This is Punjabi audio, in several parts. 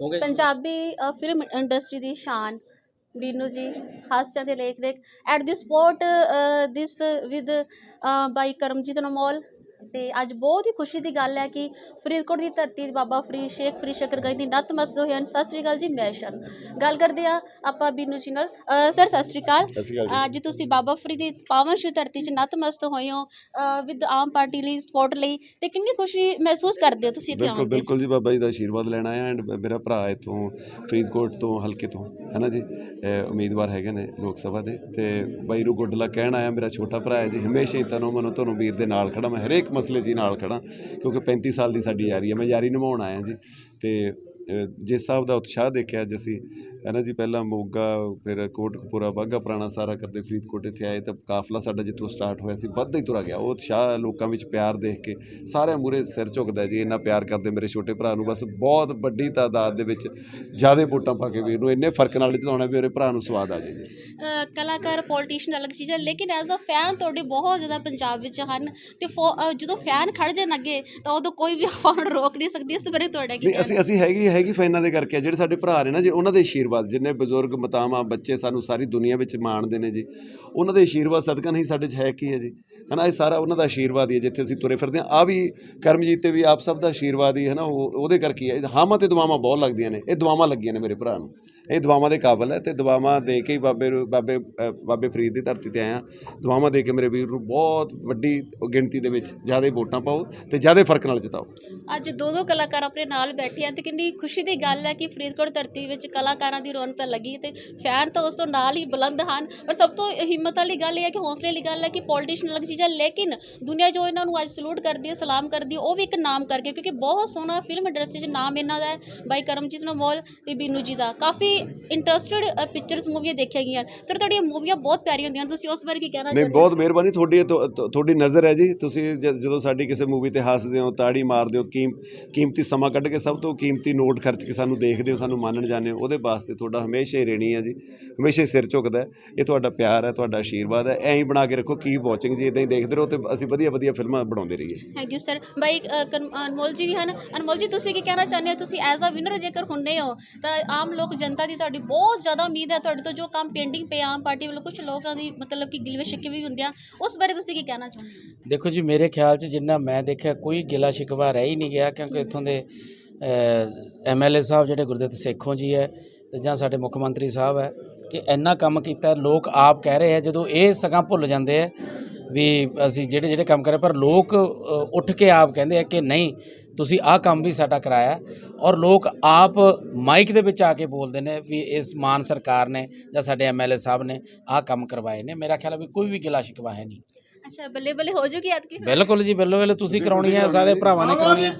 ਹੋ ਪੰਜਾਬੀ ਅ, ਫਿਲਮ ਇੰਡਸਟਰੀ ਦੀ ਸ਼ਾਨ ਬੀਨੂ ਜੀ ਹਾਸਿਆਂ ਦੇ ਲੇਖ ਲੇਖ at the spot this with ਬਾਈ ਕਰਮਜੀਤ ਅਨਮੋਲ। ਤੇ ਅੱਜ ਬਹੁਤ ਹੀ ਖੁਸ਼ੀ ਦੀ ਗੱਲ ਹੈ ਕਿ ਫਰੀਦਕੋਟ ਦੀ ਧਰਤੀ ਬਾਬਾ ਫਰੀਦ ਸ਼ੇਖ ਫਰੀਦ ਸ਼ਕਰ ਗਈ ਦੀ ਨਤਮਸਤ ਹੋਏ ਹਨ। ਸਤਿ ਸ੍ਰੀ ਅਕਾਲ ਜੀ ਮੈਂ ਸ਼ਨ ਗੱਲ ਕਰਦੇ ਆ ਆਪਾਂ ਬੀਨੂ ਜੀ ਨਾਲ। ਅ, ਸਰ ਸਤਿ ਸ੍ਰੀ ਅਕਾਲ। ਸਤਿ ਸ਼੍ਰੀ ਅਕਾਲ ਅੱਜ ਤੁਸੀਂ ਬਾਬਾ ਫਰੀਦ ਦੀ ਪਾਵਨ ਸ਼ੁ ਧਰਤੀ 'ਚ ਨਤਮਸਤ ਹੋਏ ਹੋ ਵਿਦ ਆਮ ਪਾਰਟੀ ਲਈ ਸਪੋਰਟ ਲਈ ਤੇ ਕਿੰਨੀ ਖੁਸ਼ੀ ਮਹਿਸੂਸ ਕਰਦੇ ਹੋ ਤੁਸੀਂ ਇੱਥੇ ਬਿਲਕੁਲ ਆਉਣ ਤੇ ਬਿਲਕੁਲ ਜੀ ਬਾਬਾ ਜੀ ਦਾ ਆਸ਼ੀਰਵਾਦ ਲੈਣਾ ਹੈ ਐਂਡ ਮੇਰਾ ਭਰਾ ਇੱਥੋਂ ਫਰੀਦਕੋਟ ਤੋਂ ਹਲਕੇ ਤੋਂ ਹੈ ਨਾ ਜੀ? ਉਮੀਦਵਾਰ ਹੈਗੇ ਨੇ ਲੋਕ ਸਭਾ ਦੇ ਤੇ ਬਾਈ ਨੂੰ ਗੁੱਡ ਲੱਕ ਕਹਿਣ ਆਇਆ ਮੇਰਾ ਛੋਟਾ ਭਰਾ ਹੈ ਜੀ ਹਮੇਸ਼ਾ ਹੀ ਤਨੋਂ ਮਨੋਂ ਤੁਹਾਨੂੰ ਵੀਰ ਦੇ ਨਾਲ ਖੜਾ ਮੈਂ ਹਰੇਕ ਮਸਲੇ 'ਚ ਹੀ ਨਾਲ ਖੜਾ ਕਿਉਂਕਿ 35 ਸਾਲ ਦੀ ਸਾਡੀ ਯਾਰੀ ਹੈ, ਮੈਂ ਯਾਰੀ ਨਿਭਾਉਣ ਆਇਆ ਜੀ ਅਤੇ ਜਿਸ ਹਿਸਾਬ ਦਾ ਉਤਸ਼ਾਹ ਦੇਖਿਆ ਅੱਜ ਅਸੀਂ ਹੈ ਨਾ ਜੀ ਪਹਿਲਾਂ ਮੋਗਾ ਫਿਰ ਕੋਟਕਪੂਰਾ ਬਾਗਾ ਪੁਰਾਣਾ ਸਾਰਾ ਕਰਦੇ ਫਰੀਦਕੋਟ ਇੱਥੇ ਆਏ ਤਾਂ ਕਾਫਲਾ ਸਾਡਾ ਜਿੱਥੋਂ ਸਟਾਰਟ ਹੋਇਆ ਸੀ ਵੱਧਦਾ ਹੀ ਤੁਰਾ ਗਿਆ। ਉਹ ਉਤਸ਼ਾਹ ਲੋਕਾਂ ਵਿੱਚ ਪਿਆਰ ਦੇਖ ਕੇ ਸਾਰਿਆਂ ਮੂਰੇ ਸਿਰ ਝੁਕਦਾ ਜੀ ਇੰਨਾ ਪਿਆਰ ਕਰਦੇ ਮੇਰੇ ਛੋਟੇ ਭਰਾ ਨੂੰ ਬਸ ਬਹੁਤ ਵੱਡੀ ਤਾਦਾਦ ਦੇ ਵਿੱਚ ਜਿਆਦੇ ਵੋਟਾਂ ਪਾ ਕੇ ਵੀਰ ਨੂੰ ਇੰਨੇ ਫ਼ਰਕ ਨਾਲ ਜਿਤਾਉਣਾ ਵੀ ਮੇਰੇ ਭਰਾ ਨੂੰ ਸਵਾਦ ਆ ਜੇ ਜੀ। ਅ, ਕਲਾਕਾਰ ਪੋਲੀਟੀਸ਼ੀਅਨ ਅਲੱਗ ਚੀਜ਼ ਹੈ ਲੇਕਿਨ ਐਜ਼ ਅ ਫੈਨ ਤੁਹਾਡੇ ਬਹੁਤ ਜ਼ਿਆਦਾ ਪੰਜਾਬ ਵਿੱਚ ਹਨ ਤੇ ਜਦੋਂ ਫੈਨ ਖੜ ਜਾਣ ਅੱਗੇ ਤਾਂ ਉਦੋਂ ਕੋਈ ਵੀ ਨੂੰ ਰੋਕ ਨਹੀਂ ਸਕਦੀ ਇਸ ਤੋਂ ਬਾਰੇ ਤੁਹਾਡਾ ਕੀ ਅਸੀਂ ਅਸੀਂ ਹੈਗੀ ਹੈਗੀ ਫੈਨਾਂ ਦੇ ਕਰਕੇ ਜਿਹੜੇ ਸਾਡੇ ਭਰਾ ਨੇ ਨਾ ਜੀ, ਉਹਨਾਂ ਦੇ ਆਸ਼ੀਰਵਾਦ ਜਿੰਨੇ ਬਜ਼ੁਰਗ, ਮਤਾਵਾਂ, ਬੱਚੇ ਸਾਨੂੰ ਸਾਰੀ ਦੁਨੀਆ ਵਿੱਚ ਮਾਣਦੇ ਨੇ ਜੀ, ਉਹਨਾਂ ਦੇ ਆਸ਼ੀਰਵਾਦ ਸਦਕਾ ਨਹੀਂ ਸਾਡੇ 'ਚ ਹੈ ਕੀ ਹੈ ਜੀ? ਹਨਾ, ਇਹ ਸਾਰਾ ਉਹਨਾਂ ਦਾ ਆਸ਼ੀਰਵਾਦ ਹੀ ਹੈ, ਜਿੱਥੇ ਅਸੀਂ ਤੁਰੇ ਫਿਰਦੇ ਹਾਂ। ਆ ਵੀ ਕਰਮਜੀਤ ਤੇ ਵੀ ਆਪ ਸਭ ਦਾ ਆਸ਼ੀਰਵਾਦ ਹੀ ਹੈ ਨਾ ਉਹਦੇ ਕਰਕੇ ਹੈ ਹਾਮਾਂ ਤੇ ਦੁਆਵਾਂ ਬਹੁਤ ਲੱਗਦੀਆਂ ਨੇ, ਇਹ ਦੁਆਵਾਂ ਲੱਗੀਆਂ ਨੇ ਮੇਰੇ ਭਰਾ ਨੂੰ। ਇਹ ਦੁਆਵਾਂ ਦੇ ਕਾਬਲ ਹੈ ਤੇ ਦੁਆਵਾਂ ਦੇ ਕੇ ਹੀ ਬਾਬੇ ਨੂੰ ਬਾਬੇ ਬਾਬੇ ਫਰੀਦ ਦੀ ਧਰਤੀ ਤੇ ਆਇਆ ਦੁਆਵਾਂ ਦੇ ਕੇ ਮੇਰੇ ਵੀਰ ਨੂੰ ਬਹੁਤ ਵੱਡੀ ਗਿਣਤੀ ਦੇ ਵਿੱਚ ਜ਼ਿਆਦਾ ਵੋਟਾਂ ਪਾਓ ਤੇ ਜ਼ਿਆਦਾ ਫ਼ਰਕ ਨਾਲ ਜਿਤਾਓ। ਅੱਜ ਦੋ ਦੋ ਕਲਾਕਾਰ ਆਪਣੇ ਨਾਲ ਬੈਠੇ ਆ ਤੇ ਕਿੰਨੀ ਖੁਸ਼ੀ ਦੀ ਗੱਲ ਹੈ ਕਿ ਫਰੀਦਕੋਟ ਧਰਤੀ ਵਿੱਚ ਕਲਾਕਾਰਾਂ ਦੀ ਰੌਣਕ ਤਾਂ ਲੱਗੀ ਤੇ ਫੈਨ ਤਾਂ ਉਸ ਤੋਂ ਨਾਲ ਹੀ ਬੁਲੰਦ ਹਨ। ਪਰ ਸਭ ਤੋਂ ਹਿੰਮਤ ਵਾਲੀ ਗੱਲ ਇਹ ਹੈ ਕਿ ਹੌਸਲੇ ਵਾਲੀ ਗੱਲ ਹੈ ਕਿ ਪੋਲੀਟੀਸ਼ੀਅਨ ਅਲੱਗ ਚੀਜ਼ ਹੈ ਲੇਕਿਨ ਦੁਨੀਆ ਜੋ ਇਹਨਾਂ ਨੂੰ ਅੱਜ ਸਲੂਟ ਕਰਦੀ ਹੈ ਸਲਾਮ ਕਰਦੀ ਹੈ ਉਹ ਵੀ ਇੱਕ ਨਾਮ ਕਰਕੇ ਕਿਉਂਕਿ ਬਹੁਤ ਸੋਹਣਾ ਫਿਲਮ ਇੰਡਸਟਰੀ 'ਚ ਨਾਮ ਇਹਨਾਂ ਦਾ ਹੈ। ਬਾਈ ਕਰਮਜੀਤ ਨਮੋਲ ਤੇ ਬੀਨੂ ਜੀ ਦਾ। ਕਾਫੀ ਇੰਟਰਸਟਿਡ ਪਿਕਚਰਸ ਮੂਵੀਆਂ ਦੇਖੀਆਂ ਗਈਆਂ। ਸਰ ਤੁਹਾਡੀਆਂ ਮੂਵੀਆਂ ਬਹੁਤ ਪਿਆਰੀਆਂ ਹੁੰਦੀਆਂ ਤੁਸੀਂ ਉਸ ਬਾਰੇ ਕੀ ਕਹਿਣਾ ਨਹੀਂ ਚਾਹੁੰਦੇ ਹੋ? ਬਹੁਤ ਮਿਹਰਬਾਨੀ। ਤੁਹਾਡੀ ਤੁਹਾਡੀ ਨਜ਼ਰ ਹੈ ਜੀ। ਤੁਸੀਂ ਜਦੋਂ ਸਾਡੀ ਕਿਸੇ ਮੂਵੀ ਤੇ ਹੱਸਦੇ ਹੋ ਤਾੜੀ ਮਾਰਦੇ ਹੋ ਕੀਮ ਕੀਮਤੀ ਸਮਾਂ ਕੱਢ ਕੇ ਸਭ ਤੋਂ ਕੀਮਤੀ ਨੋਟ ਖਰਚ ਕੇ ਸਾਨੂੰ ਦੇਖਦੇ ਹੋ ਸਾਨੂੰ ਮੰਨਣ ਜਾਂਦੇ ਹੋ ਉਹਦੇ ਵਾਸਤੇ ਤੁਹਾਡਾ ਹਮੇਸ਼ਾ ਹੀ ਰੇਣੀ ਹੈ ਜੀ ਹਮੇਸ਼ਾ ਹੀ ਸਿਰ ਝੁਕਦਾ ਹੈ। ਇਹ ਤੁਹਾਡਾ ਪਿਆਰ ਹੈ ਤੁਹਾਡਾ ਆਸ਼ੀਰਵਾਦ ਹੈ ਐਂ ਹੀ ਬਣਾ ਕੇ ਰੱਖੋ ਕੀ ਵਾਚਿੰਗ ਜੀ ਇਦਾਂ ਹੀ ਦੇਖਦੇ ਰਹੋ ਤੇ ਅਸੀਂ ਵਧੀਆ ਵਧੀਆ ਫਿਲਮਾਂ ਬਣਾਉਂਦੇ ਰਹੀਏ। ਥੈਂਕ ਯੂ ਸਰ ਬਾਈ ਅਨਮੋਲ ਜੀ ਵੀ ਹਨ। ਅਨਮੋਲ ਜੀ ਤੁਸੀਂ ਕੀ ਕਹਿਣਾ ਚਾਹੁੰਦੇ ਹੋ? ਤੁਸੀਂ ਐਜ਼ ਅ ਵਿਨਰ ਜੇਕਰ ਹੁੰਨੇ ਹੋ ਤਾਂ ਆਮ ਲੋਕ ਜਨਤਾ ਦੀ ਤੁਹਾਡੀ ਬਹੁਤ ਜ਼ਿਆਦਾ ਉਮੀਦ ਹੈ। ਤੁਹਾਡੇ ਤੋਂ ਜੋ ਕੰਮ ਪੈਂਡਿੰਗ ਪਿਆ ਆਮ ਪਾਰਟੀ ਵੱਲੋਂ ਕੁਝ ਲੋਕਾਂ ਦੀ ਮਤਲਬ ਕਿ ਗਿਲਵੇ ਸ਼ਿਕਵੇ ਵੀ ਹੁੰਦੀਆਂ ਉਸ ਬਾਰੇ ਤੁਸੀਂ ਕੀ ਕਹਿਣਾ ਚਾਹੁੰਦੇ ਹੋ? ਦੇਖੋ ਜੀ ਮੇਰੇ ਖਿਆਲ 'ਚ ਜਿੰਨਾ ਮੈਂ ਦੇਖਿਆ ਕੋਈ ਗਿਲਾ ਸ਼ਿਕਵਾ ਰਹਿ ਹੀ ਨਹੀਂ ਗਿਆ ਕਿਉਂਕਿ ਇੱਥੋਂ ਦੇ ਐਮਐਲਏ ਸਾਹਿਬ ਜਿਹੜੇ ਗੁਰਦਿੱਤ ਸੇਖੋਂ ਜੀ ਹੈ ਤੇ ਜਾਂ ਸਾਡੇ ਮੁੱਖ ਮੰਤਰੀ ਸਾਹਿਬ ਹੈ ਕਿ ਇੰਨਾ ਕੰਮ ਕੀਤਾ, ਲੋਕ ਆਪ ਕਹਿ ਰਹੇ ਆ ਜਦੋਂ ਇਹ ਸਗਾਂ ਭੁੱਲ ਜਾਂਦੇ ਆ ਵੀ ਅਸੀਂ ਜਿਹੜੇ ਜਿਹੜੇ ਕੰਮ ਕਰੇ, ਪਰ ਲੋਕ ਉੱਠ ਕੇ ਆਪ ਕਹਿੰਦੇ ਆ ਕਿ ਨਹੀਂ, ਤੁਸੀਂ ਆਹ ਕੰਮ ਵੀ ਸਾਡਾ ਕਰਾਇਆ ਔਰ ਲੋਕ ਆਪ ਮਾਈਕ ਦੇ ਵਿੱਚ ਆ ਕੇ ਬੋਲਦੇ ਨੇ ਵੀ ਇਸ ਮਾਨ ਸਰਕਾਰ ਨੇ ਜਾਂ ਸਾਡੇ ਐਮਐਲਏ ਸਾਹਿਬ ਨੇ ਆਹ ਕੰਮ ਕਰਵਾਏ ਨੇ। ਮੇਰਾ ਖਿਆਲ ਹੈ ਵੀ ਕੋਈ ਵੀ ਗਿਲਾ ਸ਼ਿਕਵਾ ਹੈ ਨਹੀਂ। ਅੱਛਾ ਬੱਲੇ ਬੱਲੇ ਹੋ ਜੂਗੀ ਐਤਕੀ ਬਿਲਕੁਲ ਜੀ ਬਿਲਕੁਲ ਬਿਲਕੁਲ ਤੁਸੀਂ ਕਰਾਉਣੀ ਹੈ ਸਾਰੇ ਭਰਾਵਾਂ ਨੇ ਕਰਾਉਣੀ ਹੈ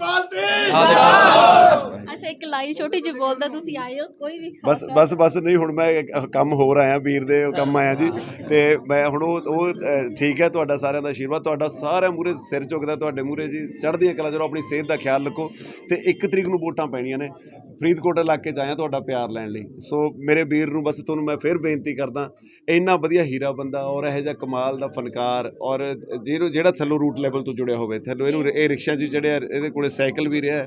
ਅੱਛਾ ਇੱਕ ਲਾਈਨ ਛੋਟੀ ਜਿਹੀ ਬੋਲਦਾ ਤੁਸੀਂ ਆਏ ਹੋ ਕੋਈ ਵੀ ਬਸ ਬਸ ਬਸ ਨਹੀਂ ਹੁਣ ਮੈਂ ਕੰਮ ਹੋਰ ਆਇਆ ਵੀਰ ਦੇ ਕੰਮ ਆਇਆ ਜੀ। ਤੇ ਮੈਂ ਹੁਣ ਉਹ ਠੀਕ ਹੈ ਤੁਹਾਡਾ ਸਾਰਿਆਂ ਦਾ ਆਸ਼ੀਰਵਾਦ ਤੁਹਾਡਾ ਸਾਰਿਆਂ ਮੂਰੇ ਸਿਰ ਝੁਕਦਾ ਤੁਹਾਡੇ ਮੂਰੇ ਜੀ। ਚੜ੍ਹਦੀਆਂ ਕਲਾ ਜਦੋਂ ਆਪਣੀ ਸਿਹਤ ਦਾ ਖਿਆਲ ਰੱਖੋ। ਤੇ 1 ਤਰੀਕ ਨੂੰ ਵੋਟਾਂ ਪੈਣੀਆਂ ਨੇ। ਫਰੀਦਕੋਟ ਇਲਾਕੇ 'ਚ ਆਇਆ ਤੁਹਾਡਾ ਪਿਆਰ ਲੈਣ ਲਈ। ਸੋ ਮੇਰੇ ਵੀਰ ਨੂੰ ਬਸ ਤੁਹਾਨੂੰ ਮੈਂ ਫਿਰ ਬੇਨਤੀ ਕਰਦਾ ਇੰਨਾ ਵਧੀਆ ਹੀਰਾ ਬੰਦਾ ਔਰ ਇਹੋ ਜਿਹਾ ਕਮਾਲ ਦਾ ਫਨਕਾਰ ਔਰ ਜਿਹਨੂੰ ਜਿਹੜਾ ਥੱਲੋਂ ਰੂਟ ਲੈਵਲ ਤੋਂ ਜੁੜਿਆ ਹੋਵੇ ਥੱਲੋਂ ਇਹਨੂੰ ਇਹ ਰਿਕਸ਼ਾ 'ਚ ਚੜਿਆ ਇਹਦੇ ਕੋਲੇ ਸਾਈਕਲ ਵੀ ਰਿਹਾ ਹੈ,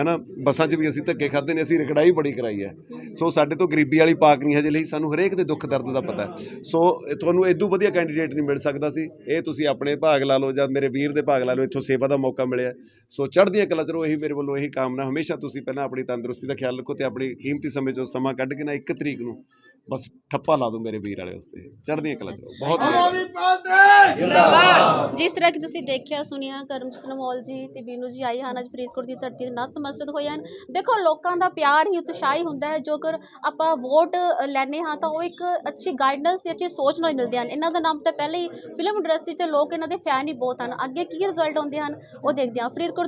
ਹਨਾ ਬੱਸਾਂ 'ਚ ਵੀ ਅਸੀਂ ਧੱਕੇ ਖਾਦੇ ਨੇ ਅਸੀਂ ਰਕੜਾਈ ਬੜੀ ਕਰਾਈ ਹੈ। ਸੋ ਸਾਡੇ ਤੋਂ ਗਰੀਬੀ ਵਾਲੀ ਪਾਕ ਨਹੀਂ ਹਜੇ ਲਈ ਸਾਨੂੰ ਹਰੇਕ ਦੇ ਦੁੱਖ ਦਰਦ ਦਾ ਪਤਾ ਸੋ ਤੁਹਾਨੂੰ ਇਦੋਂ ਵਧੀਆ ਕੈਂਡੀਡੇਟ ਨਹੀਂ ਮਿਲ ਸਕਦਾ ਸੀ। ਇਹ ਤੁਸੀਂ ਆਪਣੇ ਭਾਗ ਲਾ ਲਓ ਜਾਂ ਮੇਰੇ ਵੀਰ ਦੇ ਭਾਗ ਲਾ ਲਓ ਇੱਥੋਂ ਸੇਵਾ ਦਾ ਮੌਕਾ ਮਿਲਿਆ। ਸੋ ਚੜ੍ਹਦੀਆਂ ਕਲਾ ਚ ਰਹੋ ਇਹੀ ਮੇਰੇ ਵੱਲੋਂ ਇਹੀ ਕਾਮਨਾ ਹਮੇਸ਼ਾ ਤੁਸੀਂ ਪਹਿਲਾਂ ਆਪਣੀ ਤੰਦਰੁਸਤੀ ਦਾ ਖਿਆਲ ਰੱਖੋ ਤੇ ਆਪਣੀ ਕੀਮਤੀ ਸਮੇਂ ਚੋਂ ਸਮਾਂ ਕੱਢ ਕੇ ਨਾ ਇੱਕ ਤਰੀਕ ਨੂੰ ਬਸ ਠੱਪਾ ਲਾ ਦਿਓ ਮੇਰੇ ਵੀਰ ਵਾਲੇ ਵਾਸਤੇ। ਚੜ੍ਹਦੀਆਂ ਕਲਾ ਚ ਰਹੋ। ਬਹੁਤ ਜਿਸ ਤਰ੍ਹਾਂ ਕਿ ਤੁਸੀਂ ਦੇਖਿਆ ਸੁਣਿਆ ਕਰਮਜੀਤ ਨਮੋਲ ਜੀ ਤੇ ਬੀਨੂ ਜੀ ਆਏ ਹਨ। ਅੱਜ ਫਰੀਦਕੋਟ ਦੀ ਧਰਤੀ ਤੇ ਨਤਮਸਤਕ ਹੋਏ ਹਨ। ਦੇਖੋ ਲੋਕਾਂ ਦਾ ਪਿਆਰ ਹੀ ਉਤਸ਼ਾਹੀ ਹੁੰਦਾ ਹੈ। ਜੋਕਰ ਆਪਾਂ ਵੋਟ ਲੈਂਦੇ ਹਾਂ ਤਾਂ ਉਹ ਇੱਕ ਅੱਛੀ ਗਾਈਡੈਂਸ ਤੇ ਅੱਛੀ ਸੋਚ ਨਾਲ ਮਿਲਦੇ ਹਨ। ਇਹਨਾਂ ਦਾ ਨਾਮ ਤਾਂ ਪਹਿਲੇ ਹੀ ਫਿਲਮ ਇੰਡਸਟਰੀ ਤੇ ਲੋਕ ਇਹਨਾਂ ਦੇ ਫੈਨ ਹੀ ਬਹੁਤ ਹਨ। ਅੱਗੇ ਕੀ ਰਿਜ਼ਲਟ ਆਉਂਦੇ ਹਨ ਉਹ ਦੇਖਦੇ ਹਾਂ। ਫਰੀਦਕੋਟ